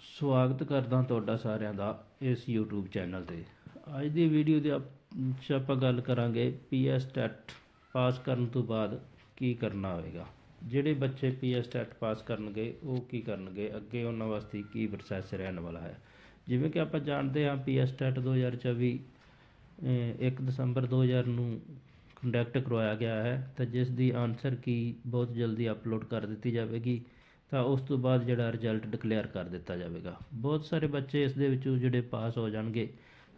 ਸਵਾਗਤ ਕਰਦਾ ਤੁਹਾਡਾ ਸਾਰਿਆਂ ਦਾ ਇਸ YouTube ਚੈਨਲ ਤੇ। ਅੱਜ ਦੀ ਵੀਡੀਓ ਦੇ ਆਪ- 'ਚ ਆਪਾਂ ਗੱਲ ਕਰਾਂਗੇ ਪੀਐਸ ਟੈਟ ਪਾਸ ਕਰਨ ਤੋਂ ਬਾਅਦ ਕੀ ਕਰਨਾ ਹੋਵੇਗਾ। ਜਿਹੜੇ ਬੱਚੇ ਪੀਐਸ ਟੈਟ ਪਾਸ ਕਰਨਗੇ, ਉਹ ਕੀ ਕਰਨਗੇ? ਅੱਗੇ ਉਹਨਾਂ ਵਾਸਤੇ ਕੀ ਪ੍ਰੋਸੈਸ ਰਹਿਣ ਵਾਲਾ ਹੈ? ਜਿਵੇਂ ਕਿ ਆਪਾਂ ਜਾਣਦੇ ਹਾਂ ਪੀਐਸ ਟੈਟ 2024 ਅਹ 1 ਦਸੰਬਰ 2000 ਨੂੰ ਕੰਡਕਟ ਕਰਵਾਇਆ ਗਿਆ ਹੈ ਤਾਂ ਜਿਸ ਦੀ ਆਨਸਰ ਕੀ ਬਹੁਤ ਜਲਦੀ ਅਪਲੋਡ ਕਰ ਦਿੱਤੀ ਜਾਵੇਗੀ। ਤਾਂ ਉਸ ਤੋਂ ਬਾਅਦ ਜਿਹੜਾ ਰਿਜ਼ਲਟ ਡਿਕਲੇਅਰ ਕਰ ਦਿੱਤਾ ਜਾਵੇਗਾ। ਬਹੁਤ ਸਾਰੇ ਬੱਚੇ ਇਸ ਦੇ ਵਿੱਚੋਂ ਜਿਹੜੇ ਪਾਸ ਹੋ ਜਾਣਗੇ,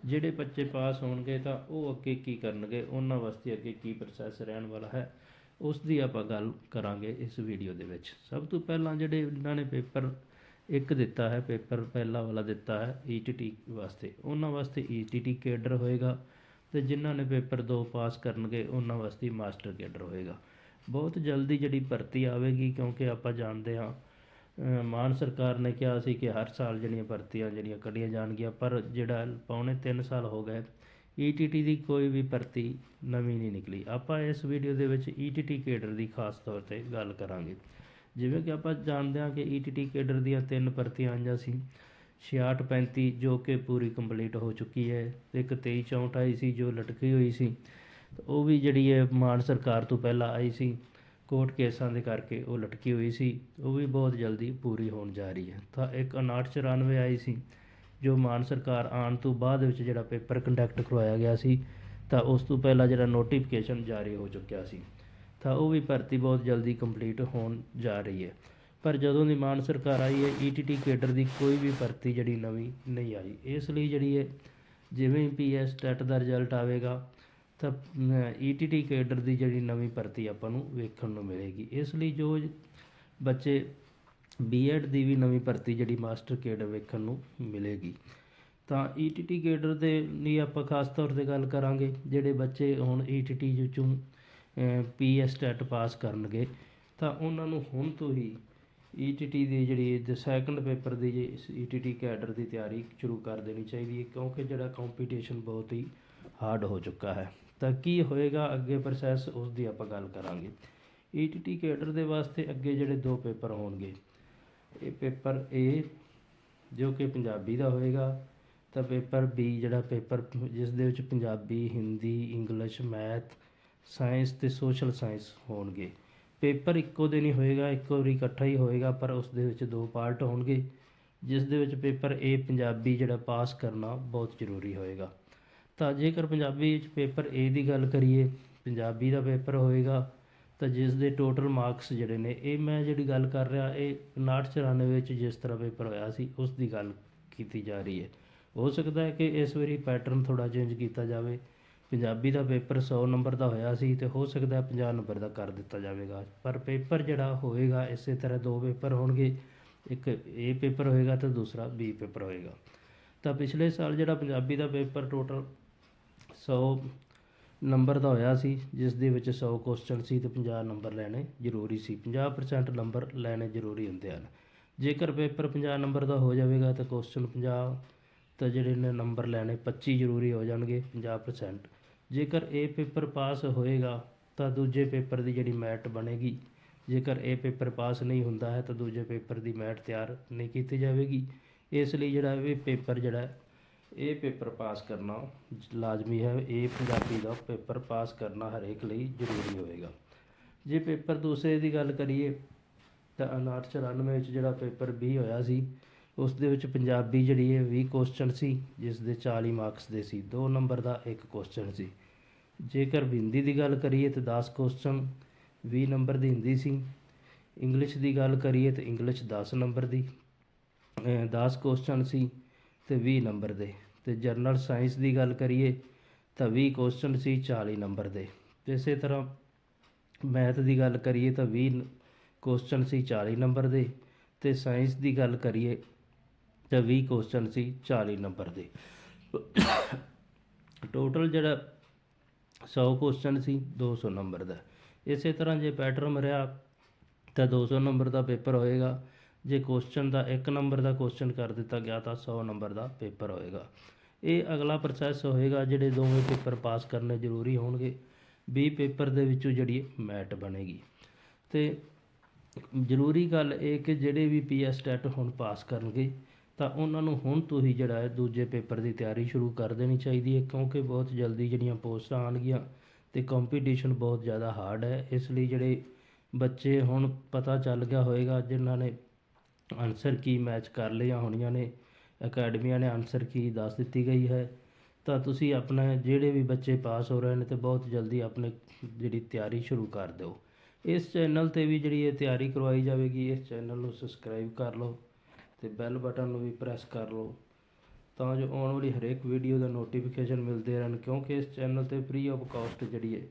ਜਿਹੜੇ ਬੱਚੇ ਪਾਸ ਹੋਣਗੇ ਤਾਂ ਉਹ ਅੱਗੇ ਕੀ ਕਰਨਗੇ, ਉਹਨਾਂ ਵਾਸਤੇ ਅੱਗੇ ਕੀ ਪ੍ਰੋਸੈਸ ਰਹਿਣ ਵਾਲਾ ਹੈ, ਉਸ ਦੀ ਆਪਾਂ ਗੱਲ ਕਰਾਂਗੇ ਇਸ ਵੀਡੀਓ ਦੇ ਵਿੱਚ। ਸਭ ਤੋਂ ਪਹਿਲਾਂ ਜਿਹੜੇ ਇਹਨਾਂ ਨੇ ਪੇਪਰ, ਇੱਕ ਦਿੱਤਾ ਹੈ, ਪੇਪਰ ਪਹਿਲਾ ਵਾਲਾ ਦਿੱਤਾ ਹੈ ਈਟੀਟੀ ਵਾਸਤੇ। ਉਹਨਾਂ ਵਾਸਤੇ ਈਟੀਟੀ ਕੇਡਰ ਹੋਏਗਾ ਤੇ ਜਿਨ੍ਹਾਂ ਨੇ ਪੇਪਰ 2 ਪਾਸ ਕਰਨਗੇ, ਉਹਨਾਂ ਵਾਸਤੇ ਮਾਸਟਰ ਕੇਡਰ ਹੋਏਗਾ। ਬਹੁਤ ਜਲਦੀ ਜਿਹੜੀ ਭਰਤੀ ਆਵੇਗੀ, ਕਿਉਂਕਿ ਆਪਾਂ ਜਾਣਦੇ ਹਾਂ, ਅਹ ਮਾਨ ਸਰਕਾਰ ਨੇ ਕਿਹਾ ਸੀ ਕਿ ਹਰ ਸਾਲ ਜਿਹੜੀਆਂ ਭਰਤੀਆਂ ਜਿਹੜੀਆਂ ਕੱਢੀਆਂ ਜਾਣਗੀਆਂ, ਪਰ ਜਿਹੜਾ ਪੌਣੇ 3 ਸਾਲ ਹੋ ਗਏ ਈਟੀਟੀ ਦੀ ਕੋਈ ਵੀ ਭਰਤੀ ਨਵੀਂ ਨਹੀਂ ਨਿਕਲੀ। ਆਪਾਂ ਇਸ ਵੀਡੀਓ ਦੇ ਵਿੱਚ ਈਟੀਟੀ ਕੇਡਰ ਦੀ ਖਾਸ ਤੌਰ ਤੇ ਗੱਲ ਕਰਾਂਗੇ। ਜਿਵੇਂ ਕਿ ਆਪਾਂ ਜਾਣਦੇ ਹਾਂ ਕਿ ਈਟੀਟੀ ਕੇਡਰ ਦੀਆਂ ਤਿੰਨ ਭਰਤੀਆਂ ਆਈਆਂ ਸੀ। 66 35 ਜੋ ਕਿ ਪੂਰੀ ਕੰਪਲੀਟ ਹੋ ਚੁੱਕੀ ਹੈ ਤੇ ਇੱਕ 23 64 ਆਈ ਸੀ ਜੋ ਲਟਕੀ ਹੋਈ ਸੀ। ਉਹ ਵੀ ਜਿਹੜੀ ਹੈ ਮਾਨ ਸਰਕਾਰ ਤੋਂ ਪਹਿਲਾਂ ਆਈ ਸੀ, ਕੋਰਟ ਕੇਸਾਂ ਦੇ ਕਰਕੇ ਉਹ ਲਟਕੀ ਹੋਈ ਸੀ, ਉਹ ਵੀ ਬਹੁਤ ਜਲਦੀ ਪੂਰੀ ਹੋਣ ਜਾ ਰਹੀ ਹੈ। ਤਾਂ ਇੱਕ 5994 ਆਈ ਸੀ, ਜੋ ਮਾਨ ਸਰਕਾਰ ਆਉਣ ਤੋਂ ਬਾਅਦ ਵਿੱਚ ਜਿਹੜਾ ਪੇਪਰ ਕੰਡਕਟ ਕਰਵਾਇਆ ਗਿਆ ਸੀ, ਤਾਂ ਉਸ ਤੋਂ ਪਹਿਲਾਂ ਜਿਹੜਾ ਨੋਟੀਫਿਕੇਸ਼ਨ ਜਾਰੀ ਹੋ ਚੁੱਕਿਆ ਸੀ। ਤਾਂ ਉਹ ਵੀ ਭਰਤੀ ਬਹੁਤ ਜਲਦੀ ਕੰਪਲੀਟ ਹੋਣ ਜਾ ਰਹੀ ਹੈ। ਪਰ ਜਦੋਂ ਦੀ ਮਾਨ ਸਰਕਾਰ ਆਈ ਹੈ ਈਟੀਟੀ ਕੇਡਰ ਦੀ ਕੋਈ ਵੀ ਭਰਤੀ ਜਿਹੜੀ ਨਵੀਂ ਨਹੀਂ ਆਈ। ਇਸ ਲਈ ਜਿਹੜੀ ਹੈ ਜਿਵੇਂ ਪੀਐਸ ਟੈਟ ਦਾ ਰਿਜ਼ਲਟ ਆਵੇਗਾ ਤਾਂ ਈਟੀਟੀ ਕੇਡਰ ਦੀ ਜਿਹੜੀ ਨਵੀਂ ਭਰਤੀ ਆਪਾਂ ਨੂੰ ਵੇਖਣ ਨੂੰ ਮਿਲੇਗੀ। ਇਸ ਲਈ ਜੋ ਬੱਚੇ ਬੀਐਡ ਦੀ ਵੀ ਨਵੀਂ ਭਰਤੀ ਜਿਹੜੀ ਮਾਸਟਰ ਕੇਡਰ ਵੇਖਣ ਨੂੰ ਮਿਲੇਗੀ। ਤਾਂ ਈਟੀਟੀ ਕੇਡਰ ਦੇ ਲਈ ਆਪਾਂ ਖਾਸ ਤੌਰ ਤੇ ਗੱਲ ਕਰਾਂਗੇ, ਜਿਹੜੇ ਬੱਚੇ ਹੁਣ ਈਟੀਟੀ ਵਿੱਚੋਂ ਪੀਐਸ ਟੈਟ ਪਾਸ ਕਰਨਗੇ, ਤਾਂ ਉਹਨਾਂ ਨੂੰ ਹੁਣ ਤੋਂ ਹੀ ਈਟੀਟੀ ਦੀ ਜਿਹੜੀ ਸੈਕੰਡ ਪੇਪਰ ਦੀ ਜੇ ਈਟੀਟੀ ਕੈਡਰ ਦੀ ਤਿਆਰੀ ਸ਼ੁਰੂ ਕਰ ਦੇਣੀ ਚਾਹੀਦੀ ਹੈ, ਕਿਉਂਕਿ ਜਿਹੜਾ ਕੰਪੀਟੀਸ਼ਨ ਬਹੁਤ ਹੀ ਹਾਰਡ ਹੋ ਚੁੱਕਾ ਹੈ। ਤਾਂ ਕੀ ਹੋਏਗਾ ਅੱਗੇ ਪ੍ਰੋਸੈਸ ਉਸ ਦੀ ਆਪਾਂ ਗੱਲ ਕਰਾਂਗੇ। ਈਟੀਟੀ ਕੈਡਰ ਦੇ ਵਾਸਤੇ ਅੱਗੇ ਜਿਹੜੇ ਦੋ ਪੇਪਰ ਹੋਣਗੇ। ਇਹ ਪੇਪਰ ਏ ਜੋ ਕਿ ਪੰਜਾਬੀ ਦਾ ਹੋਏਗਾ, ਤਾਂ ਪੇਪਰ ਬੀ ਜਿਹੜਾ ਪੇਪਰ ਜਿਸ ਦੇ ਵਿੱਚ Punjabi, Hindi, English, math, science ਤੇ ਸੋਸ਼ਲ ਸਾਇੰਸ ਹੋਣਗੇ। ਪੇਪਰ ਇੱਕੋ ਦਿਨ ਹੀ ਹੋਏਗਾ, ਇੱਕੋ ਵਾਰੀ ਇਕੱਠਾ ਹੀ ਹੋਏਗਾ, ਪਰ ਉਸ ਦੇ ਵਿੱਚ ਦੋ ਪਾਰਟ ਹੋਣਗੇ। ਜਿਸ ਦੇ ਵਿੱਚ ਪੇਪਰ ਏ ਪੰਜਾਬੀ ਜਿਹੜਾ ਪਾਸ ਕਰਨਾ ਬਹੁਤ ਜ਼ਰੂਰੀ ਹੋਏਗਾ। ਤਾਂ ਜੇਕਰ ਪੰਜਾਬੀ ਵਿੱਚ ਪੇਪਰ ਏ ਦੀ ਗੱਲ ਕਰੀਏ, ਪੰਜਾਬੀ ਦਾ ਪੇਪਰ ਹੋਏਗਾ, ਤਾਂ ਜਿਸ ਦੇ ਟੋਟਲ ਮਾਰਕਸ ਜਿਹੜੇ ਨੇ, ਇਹ ਮੈਂ ਜਿਹੜੀ ਗੱਲ ਕਰ ਰਿਹਾ, ਇਹ 59 ਵਿੱਚ ਜਿਸ ਤਰ੍ਹਾਂ ਪੇਪਰ ਹੋਇਆ ਸੀ, ਉਸ ਦੀ ਗੱਲ ਕੀਤੀ ਜਾ ਰਹੀ ਹੈ। ਹੋ ਸਕਦਾ ਹੈ ਕਿ ਇਸ ਵਾਰੀ ਪੈਟਰਨ ਥੋੜਾ ਚੇਂਜ ਕੀਤਾ ਜਾਵੇ। ਪੰਜਾਬੀ ਦਾ ਪੇਪਰ 100 ਨੰਬਰ ਦਾ ਹੋਇਆ ਸੀ ਤੇ ਹੋ ਸਕਦਾ ਹੈ 50 ਨੰਬਰ ਦਾ ਕਰ ਦਿੱਤਾ ਜਾਵੇਗਾ। ਪਰ ਪੇਪਰ ਜਿਹੜਾ ਹੋਏਗਾ, ਇਸੇ ਤਰ੍ਹਾਂ ਦੋ ਪੇਪਰ ਹੋਣਗੇ, ਇੱਕ ਏ ਪੇਪਰ ਹੋਏਗਾ ਤੇ ਦੂਸਰਾ ਬੀ ਪੇਪਰ ਹੋਏਗਾ। ਤਾਂ ਪਿਛਲੇ ਸਾਲ ਜਿਹੜਾ ਪੰਜਾਬੀ ਦਾ ਪੇਪਰ ਟੋਟਲ 100 ਨੰਬਰ ਦਾ ਹੋਇਆ ਸੀ, ਜਿਸ ਦੇ ਵਿੱਚ 100 ਕੁਐਸਚਨ ਸੀ ਤੇ 50 ਨੰਬਰ ਲੈਣੇ ਜ਼ਰੂਰੀ ਸੀ। 50% ਨੰਬਰ ਲੈਣੇ ਜ਼ਰੂਰੀ ਹੁੰਦੇ ਹਨ। ਜੇਕਰ ਪੇਪਰ 50 ਨੰਬਰ ਦਾ ਹੋ ਜਾਵੇਗਾ ਤਾਂ ਕੁਐਸਚਨ 50 ਤਾਂ ਜਿਹੜੇ ਨੇ ਨੰਬਰ ਲੈਣੇ 25 ਜ਼ਰੂਰੀ ਹੋ ਜਾਣਗੇ 50% ਜੇਕਰ ਇਹ ਪੇਪਰ ਪਾਸ ਹੋਏਗਾ ਤਾਂ ਦੂਜੇ ਪੇਪਰ ਦੀ ਜਿਹੜੀ ਮੈਟ ਬਣੇਗੀ। ਜੇਕਰ ਇਹ ਪੇਪਰ ਪਾਸ ਨਹੀਂ ਹੁੰਦਾ ਹੈ ਤਾਂ ਦੂਜੇ ਪੇਪਰ ਦੀ ਮੈਟ ਤਿਆਰ ਨਹੀਂ ਕੀਤੀ ਜਾਵੇਗੀ। ਇਸ ਲਈ ਜਿਹੜਾ ਇਹ ਪੇਪਰ ਜਿਹੜਾ ਇਹ ਪੇਪਰ ਪਾਸ ਕਰਨਾ ਲਾਜ਼ਮੀ ਹੈ, ਇਹ ਪੰਜਾਬੀ ਦਾ ਪੇਪਰ ਪਾਸ ਕਰਨਾ ਹਰੇਕ ਲਈ ਜ਼ਰੂਰੀ ਹੋਵੇਗਾ। ਜੇ ਪੇਪਰ ਦੂਸਰੇ ਦੀ ਗੱਲ ਕਰੀਏ ਤਾਂ 5994 ਵਿੱਚ ਜਿਹੜਾ ਪੇਪਰ B ਹੋਇਆ ਸੀ ਉਸ ਦੇ ਵਿੱਚ ਪੰਜਾਬੀ ਜਿਹੜੀ ਹੈ 20 ਕੁਐਸਚਨ ਸੀ ਜਿਸ ਦੇ 40 ਮਾਰਕਸ ਦੇ ਸੀ। 2 ਨੰਬਰ ਦਾ ਇੱਕ ਕੁਐਸਚਨ ਸੀ। ਜੇਕਰ ਹਿੰਦੀ ਦੀ ਗੱਲ ਕਰੀਏ ਤਾਂ 10 ਕੁਐਸਚਨ 20 ਨੰਬਰ ਦੀ ਹਿੰਦੀ ਸੀ। ਇੰਗਲਿਸ਼ ਦੀ ਗੱਲ ਕਰੀਏ ਤਾਂ ਇੰਗਲਿਸ਼ 10 ਨੰਬਰ ਦੀ। 10 ਕੁਐਸਚਨ ਸੀ। ਤੇ 20 ਨੰਬਰ ਦੇ। ਤੇ ਜਨਰਲ ਸਾਇੰਸ ਦੀ ਗੱਲ ਕਰੀਏ ਤਾਂ 20 ਕੁਐਸਚਨ ਸੀ 40 ਨੰਬਰ ਦੇ। ਤੇ ਇਸੇ ਤਰ੍ਹਾਂ ਮੈਥ ਦੀ ਗੱਲ ਕਰੀਏ ਤਾਂ 20 ਕੁਐਸਚਨ ਸੀ 40 ਨੰਬਰ ਦੇ ਤੇ ਸਾਇੰਸ ਦੀ ਗੱਲ ਕਰੀਏ ਤਾਂ 20 ਕੁਐਸਚਨ ਸੀ 40 ਨੰਬਰ ਦੇ। ਟੋਟਲ ਜਿਹੜਾ 100 ਕੁਐਸਚਨ ਸੀ 200 ਨੰਬਰ ਦਾ। ਇਸੇ ਤਰ੍ਹਾਂ ਜੇ ਪੈਟਰਨ ਰਿਹਾ ਤਾਂ 200 ਨੰਬਰ ਦਾ ਪੇਪਰ ਹੋਏਗਾ। ਜੇ ਕੁਐਸਚਨ ਦਾ 1 ਨੰਬਰ ਦਾ ਕੁਐਸਚਨ ਕਰ ਦਿੱਤਾ ਗਿਆ ਤਾਂ 100 ਨੰਬਰ ਦਾ ਪੇਪਰ ਹੋਏਗਾ। ਇਹ ਅਗਲਾ ਪ੍ਰੋਸੈਸ ਹੋਏਗਾ ਜਿਹੜੇ ਦੋਵੇਂ ਪੇਪਰ ਪਾਸ ਕਰਨੇ ਜ਼ਰੂਰੀ ਹੋਣਗੇ। 20 ਪੇਪਰ ਦੇ ਵਿੱਚੋਂ ਜਿਹੜੀ ਮੈਟ ਬਣੇਗੀ। ਤੇ ਜ਼ਰੂਰੀ ਗੱਲ ਇਹ ਕਿ ਜਿਹੜੇ ਵੀ ਪੀਐਸ ਟੈਟ ਹੁਣ ਪਾਸ ਕਰਨਗੇ, ਤਾਂ ਉਹਨਾਂ ਨੂੰ ਹੁਣ ਤੋਂ ਹੀ ਜਿਹੜਾ ਹੈ ਦੂਜੇ ਪੇਪਰ ਦੀ ਤਿਆਰੀ ਸ਼ੁਰੂ ਕਰ ਦੇਣੀ ਚਾਹੀਦੀ ਹੈ, ਕਿਉਂਕਿ ਬਹੁਤ ਜਲਦੀ ਜਿਹੜੀਆਂ ਪੋਸਟਾਂ ਆਉਣਗੀਆਂ ਤੇ ਕੰਪੀਟੀਸ਼ਨ ਬਹੁਤ ਜ਼ਿਆਦਾ ਹਾਰਡ ਹੈ। ਇਸ ਲਈ ਜਿਹੜੇ ਬੱਚੇ ਹੁਣ ਪਤਾ ਚੱਲ ਗਿਆ ਹੋਵੇਗਾ ਜਿਨ੍ਹਾਂ ਨੇ ਆਨਸਰ ਕੀ ਮੈਚ ਕਰ ਲਈਆਂ ਹੋਣੀਆਂ ਨੇ? ਅਕੈਡਮੀਆਂ ਨੇ ਆਨਸਰ ਕੀ ਦੱਸ ਦਿੱਤੀ ਗਈ ਹੈ? ਤਾਂ ਤੁਸੀਂ ਆਪਣਾ, ਜਿਹੜੇ ਵੀ ਬੱਚੇ ਪਾਸ ਹੋ ਰਹੇ ਨੇ ਤੇ ਬਹੁਤ ਜਲਦੀ ਆਪਣੇ ਜਿਹੜੀ ਤਿਆਰੀ ਸ਼ੁਰੂ ਕਰ ਦਿਓ। ਇਸ ਚੈਨਲ ਤੇ ਵੀ ਜਿਹੜੀ ਇਹ ਤਿਆਰੀ ਕਰਵਾਈ ਜਾਵੇਗੀ, ਇਸ ਚੈਨਲ ਨੂੰ ਸਬਸਕ੍ਰਾਈਬ ਕਰ ਲਓ ਤੇ ਬੈਲ ਬਟਨ ਨੂੰ ਵੀ ਪ੍ਰੈਸ ਕਰ ਲਓ ਤਾਂ ਜੋ ਆਉਣ ਵਾਲੀ ਹਰੇਕ ਵੀਡੀਓ ਦਾ ਨੋਟੀਫਿਕੇਸ਼ਨ ਮਿਲਦੇ ਰਹਿਣ, ਕਿਉਂਕਿ ਇਸ ਚੈਨਲ ਤੇ ਫ੍ਰੀ ਆਫ ਕਾਸਟ ਜਿਹੜੀ ਹੈ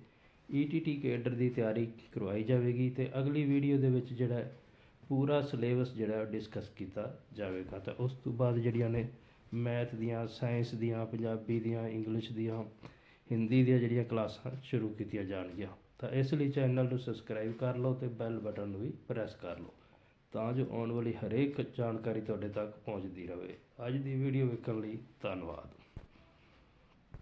ਈਟੀਟੀ ਕੇਡਰ ਦੀ ਤਿਆਰੀ ਕਰਵਾਈ ਜਾਵੇਗੀ ਤੇ ਅਗਲੀ ਵੀਡੀਓ ਦੇ ਵਿੱਚ ਜਿਹੜਾ ਪੂਰਾ ਸਿਲੇਬਸ ਜਿਹੜਾ ਡਿਸਕਸ ਕੀਤਾ ਜਾਵੇਗਾ। ਤਾਂ ਉਸ ਤੋਂ ਬਾਅਦ ਜਿਹੜੀਆਂ ਨੇ ਮੈਥ ਦੀਆਂ, ਸਾਇੰਸ ਦੀਆਂ, ਪੰਜਾਬੀ ਦੀਆਂ, ਇੰਗਲਿਸ਼ ਦੀਆਂ, ਹਿੰਦੀ ਦੀਆਂ ਜਿਹੜੀਆਂ ਕਲਾਸਾਂ ਸ਼ੁਰੂ ਕੀਤੀਆਂ ਜਾਣਗੀਆਂ। ਤਾਂ ਇਸ ਲਈ ਚੈਨਲ ਨੂੰ ਸਬਸਕ੍ਰਾਈਬ ਕਰ ਲਓ ਤੇ ਬੈਲ ਬਟਨ ਨੂੰ ਵੀ ਪ੍ਰੈਸ ਕਰ ਲਓ ਤਾਂ ਜੋ ਆਉਣ ਵਾਲੀ ਹਰੇਕ ਜਾਣਕਾਰੀ ਤੁਹਾਡੇ ਤੱਕ ਪਹੁੰਚਦੀ ਰਹੇ। ਅੱਜ ਦੀ ਵੀਡੀਓ ਵੇਖਣ ਲਈ ਧੰਨਵਾਦ।